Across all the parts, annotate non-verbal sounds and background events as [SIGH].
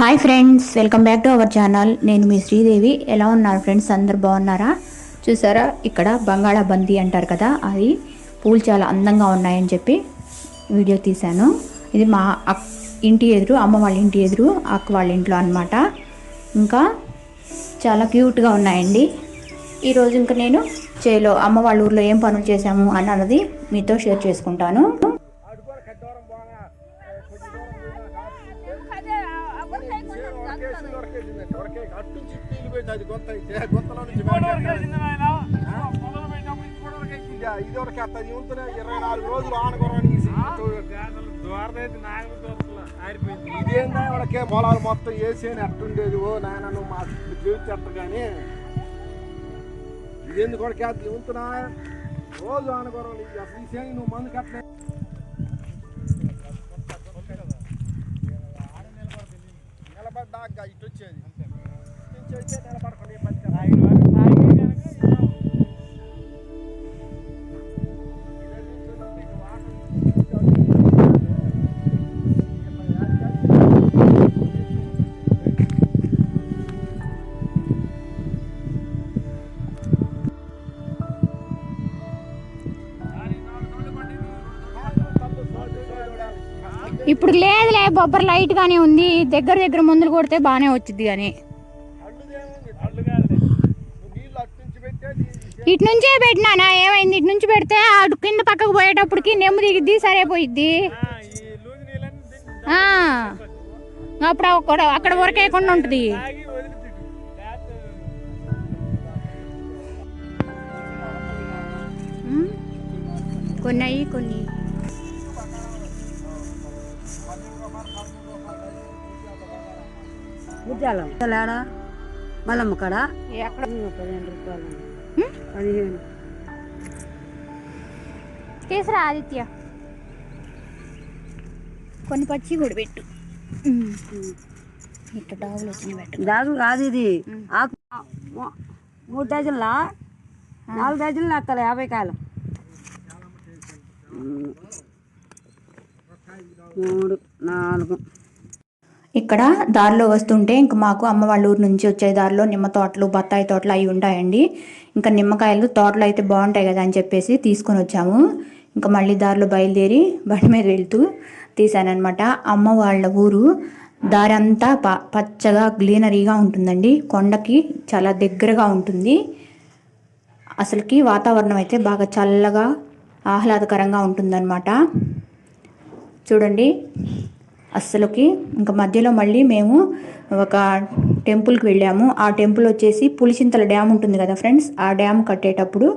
Hi friends welcome back to our channel నేను మీ శ్రీదేవి. ఎలా ఉన్నారు ఫ్రెండ్స్ అందరు బాగున్నారా? చూసారా? ఇక్కడ బంగాళాబందీ అంటారు కదా అది పూలు చాలా అందంగా ఉన్నాయని చెప్పి వీడియో తీశాను. ఇది మా ఇంటి ఎదురు అమ్మ వాళ్ళ ఇంటి ఎదురు అక్క వాళ్ళ ఇంట్లో అనమాట ఇంకా చాలా క్యూట్గా ఉన్నాయండి. ఈరోజు ఇంకా నేను చేలో అమ్మ వాళ్ళ ఊర్లో ఏం పనులు చేశాము అని అన్నది మీతో షేర్ చేసుకుంటాను. ఇది వరకు అత్తది ఉంటేనే ఇరవై నాలుగు రోజులు ఆనగొరని ఇదేందా వాళ్ళకే పొలాలు మొత్తం వేసేని అట్టుండేది. ఓ నాయన నువ్వు మా జీవిత కానీ. ఇదేందుకు కొడుకు ఉంటున్నా రోజు ఆనగొరలు అసలు ఈ నువ్వు మందు కట్టలే ఇప్పుడు లేదులే బొబ్బర్ లైట్గానే ఉంది. దగ్గర దగ్గర మందులు కొడితే బాగానే వచ్చింది కానీ ఇటు నుంచే పెట్టినానా ఏమైంది? ఇటు నుంచి పెడితే అటు కింద పక్కకు పోయేటప్పటికి నెమ్ము దిగిద్ది సరిపోయిద్ది. అప్పుడు అక్కడ అక్కడ వరకేయకుండా ఉంటుంది. కొన్ని అయ్యి కొన్ని. మల్లమ్మ కాడ? ఎక్కడ? పదిహేను రూపాయలు? పదిహేను. తీసురా ఆదిత్య. కొన్ని పచ్చి కూడా పెట్టు. ఇట్లా డాగులు వచ్చినాయి పెట్టు. దాగు కాదు ఇది. ఆకు. మూడు డజన్లా? నాలుగు డజన్లు అత్తలే యాభై కాయలు. మూడు నాలుగు. ఇక్కడ దారిలో వస్తుంటే ఇంక మాకు అమ్మ వాళ్ళ ఊరు నుంచి వచ్చే దారిలో నిమ్మ తోటలు బత్తాయి తోటలు అవి ఉంటాయండి. ఇంకా నిమ్మకాయలు తోటలు అయితే బాగుంటాయి కదా అని చెప్పేసి తీసుకొని వచ్చాము. ఇంకా మళ్ళీ దారిలో బయలుదేరి బండి మీద వెళ్తూ తీసానమాట అమ్మ వాళ్ళ ఊరు దారి అంతా ప పచ్చగా గ్లీనరీగా ఉంటుందండి. కొండకి చాలా దగ్గరగా ఉంటుంది. అసలుకి వాతావరణం అయితే బాగా చల్లగా ఆహ్లాదకరంగా ఉంటుందన్నమాట. చూడండి. అస్సలకి ఇంకా మధ్యలో మళ్ళీ మేము ఒక టెంపుల్కి వెళ్ళాము. ఆ టెంపుల్ వచ్చేసి పులిచింతల డ్యామ్ ఉంటుంది కదా ఫ్రెండ్స్? ఆ డ్యామ్ కట్టేటప్పుడు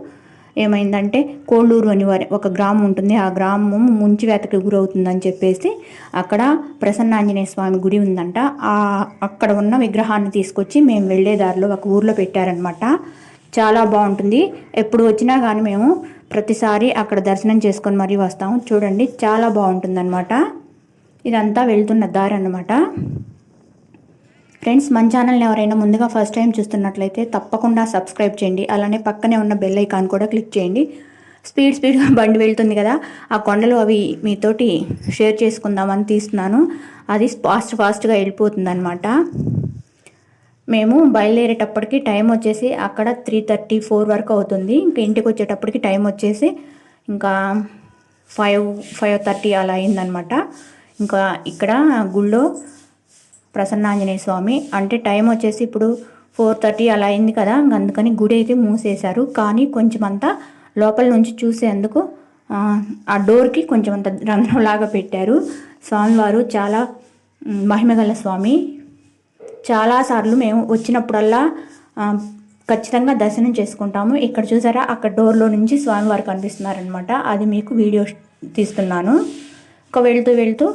ఏమైందంటే కోళ్ళూరు అని వారి ఒక గ్రామం ఉంటుంది. ఆ గ్రామం ముంచివేతకి గురవుతుందని చెప్పేసి అక్కడ ప్రసన్నాంజనేయ స్వామి గుడి ఉందంట. ఆ అక్కడ ఉన్న విగ్రహాన్ని తీసుకొచ్చి మేము వెళ్ళే దారిలో ఒక ఊర్లో పెట్టారనమాట చాలా బాగుంటుంది. ఎప్పుడు వచ్చినా కానీ మేము ప్రతిసారి అక్కడ దర్శనం చేసుకొని మరీ వస్తాము. చూడండి చాలా బాగుంటుందన్నమాట. ఇదంతా వెళ్తున్న దారి అనమాట ఫ్రెండ్స్ మన ఛానల్ని ఎవరైనా ముందుగా ఫస్ట్ టైం చూస్తున్నట్లయితే తప్పకుండా సబ్స్క్రైబ్ చేయండి. అలానే పక్కనే ఉన్న బెల్ ఐకాన్ కూడా క్లిక్ చేయండి. స్పీడ్ స్పీడ్గా బండి వెళ్తుంది కదా ఆ కొండలు అవి మీతోటి షేర్ చేసుకుందామని తీస్తున్నాను. అది ఫాస్ట్ ఫాస్ట్గా వెళ్ళిపోతుంది అనమాట మేము బయలుదేరేటప్పటికి టైం వచ్చేసి అక్కడ త్రీ థర్టీ ఫోర్ వరకు అవుతుంది. ఇంకా ఇంటికి వచ్చేటప్పటికి టైం వచ్చేసి ఇంకా ఫైవ్ ఫైవ్ థర్టీ అలా అయిందనమాట ఇంకా ఇక్కడ గుళ్ళో ప్రసన్నాంజనేయ స్వామి. అంటే టైం వచ్చేసి ఇప్పుడు ఫోర్ థర్టీ అలా అయింది కదా అందుకని గుడి అయితే మూసేశారు. కానీ కొంచెం అంతా లోపల నుంచి చూసేందుకు ఆ, డోర్కి కొంచెం అంత రంధ్రంలాగా పెట్టారు. స్వామివారు చాలా మహిమగల స్వామి. చాలాసార్లు మేము వచ్చినప్పుడల్లా ఖచ్చితంగా దర్శనం చేసుకుంటాము. ఇక్కడ చూసారా అక్కడ డోర్లో నుంచి స్వామివారు కనిపిస్తున్నారనమాట అది మీకు వీడియో తీస్తున్నాను. ఇంకా వెళ్తూ వెళ్తూ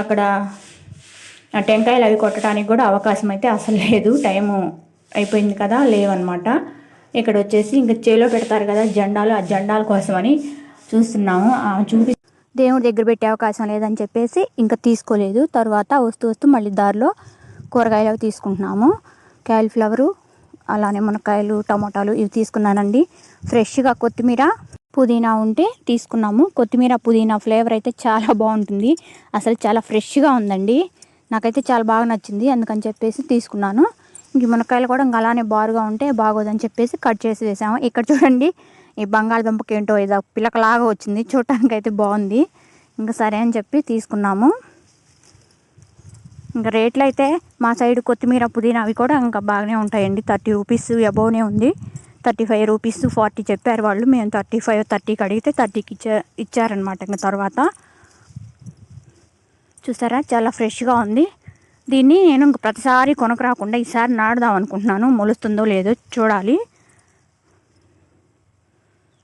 అక్కడ ఆ టెంకాయలు అవి కొట్టడానికి కూడా అవకాశం అయితే అసలు లేదు. టైము అయిపోయింది కదా లేవన్నమాట. ఇక్కడ వచ్చేసి ఇంకా చేలో పెడతారు కదా జెండాలు ఆ జెండాల కోసమని చూస్తున్నాము. చూపి దేవుడి దగ్గర పెట్టే అవకాశం లేదని చెప్పేసి ఇంకా తీసుకోలేదు. తర్వాత వస్తూ వస్తూ మళ్ళీ దారిలో కూరగాయలు అవి తీసుకుంటున్నాము. క్యాలిఫ్లవరు అలానే మునక్కాయలు టమోటాలు ఇవి తీసుకున్నానండి. ఫ్రెష్గా కొత్తిమీర పుదీనా ఉంటే తీసుకున్నాము. కొత్తిమీర పుదీనా ఫ్లేవర్ అయితే చాలా బాగుంటుంది. అసలు చాలా ఫ్రెష్గా ఉందండి. నాకైతే చాలా బాగా నచ్చింది. అందుకని చెప్పేసి తీసుకున్నాను. ఇంక మునక్కాయలు కూడా ఇంకా అలానే బారుగా ఉంటే బాగోదని చెప్పేసి కట్ చేసి వేసాము. ఇక్కడ చూడండి ఈ బంగాళదుంపకి ఏంటో ఏదో పిల్లకలాగా వచ్చింది. చూడటానికి అయితే బాగుంది. ఇంకా సరే అని చెప్పి తీసుకున్నాము. ఇంకా రేట్లు అయితే మా సైడ్ కొత్తిమీర పుదీనా అవి కూడా ఇంకా బాగానే ఉంటాయండి. థర్టీ రూపీస్ అబోవ్నే ఉంది. థర్టీ ఫైవ్ రూపీస్ ఫార్టీ చెప్పారు వాళ్ళు. మేము థర్టీ ఫైవ్ థర్టీకి అడిగితే థర్టీకి ఇచ్చా ఇచ్చారనమాట ఇంకా తర్వాత. చూసారా? చాలా ఫ్రెష్గా ఉంది. దీన్ని నేను ఇంక ప్రతిసారి కొనక రాకుండా ఈసారి నాడదాం అనుకుంటున్నాను. మొలుస్తుందో లేదో చూడాలి.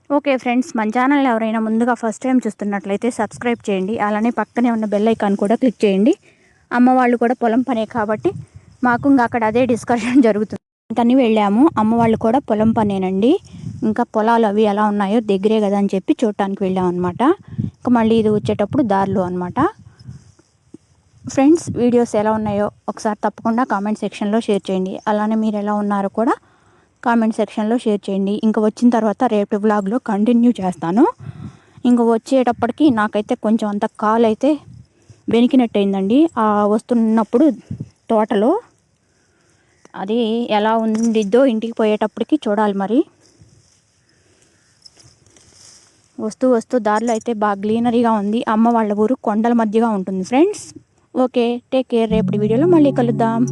ఓకే ఫ్రెండ్స్ మన ఛానల్ ఎవరైనా ముందుగా ఫస్ట్ టైం చూస్తున్నట్లయితే సబ్స్క్రైబ్ చేయండి. అలానే పక్కనే ఉన్న బెల్ ఐకాన్ కూడా క్లిక్ చేయండి. అమ్మ వాళ్ళు కూడా పొలం పనే కాబట్టి మాకు ఇంకా అక్కడ అదే డిస్కషన్ [LAUGHS] జరుగుతుంది. తని వెళ్ళాము. అమ్మ వాళ్ళు కూడా పొలం పనేనండి. ఇంకా పొలాలు అవి ఎలా ఉన్నాయో దగ్గరే కదా అని చెప్పి చూడటానికి వెళ్ళాం అనమాట ఇంకా మళ్ళీ ఇది వచ్చేటప్పుడు దారిలో అనమాట ఫ్రెండ్స్ వీడియోస్ ఎలా ఉన్నాయో ఒకసారి తప్పకుండా కామెంట్ సెక్షన్లో షేర్ చేయండి. అలానే మీరు ఎలా ఉన్నారో కూడా కామెంట్ సెక్షన్లో షేర్ చేయండి. ఇంకా వచ్చిన తర్వాత రేపు వ్లాగ్లో కంటిన్యూ చేస్తాను. ఇంకా వచ్చేటప్పటికి నాకైతే కొంచెం అంత కాలు అయితే వెనికినట్టు అయిందండి ఆ వస్తున్నప్పుడు తోటలో అది ఎలా ఉండిద్దో ఇంటికి పోయేటప్పటికి చూడాలి మరి. వస్తూ వస్తూ దారిలో అయితే బాగా గ్లీనరీగా ఉంది. అమ్మ వాళ్ళ ఊరు కొండల మధ్యగా ఉంటుంది ఫ్రెండ్స్. Okay take care. రేపటి వీడియోలో మళ్ళీ కలుద్దాం.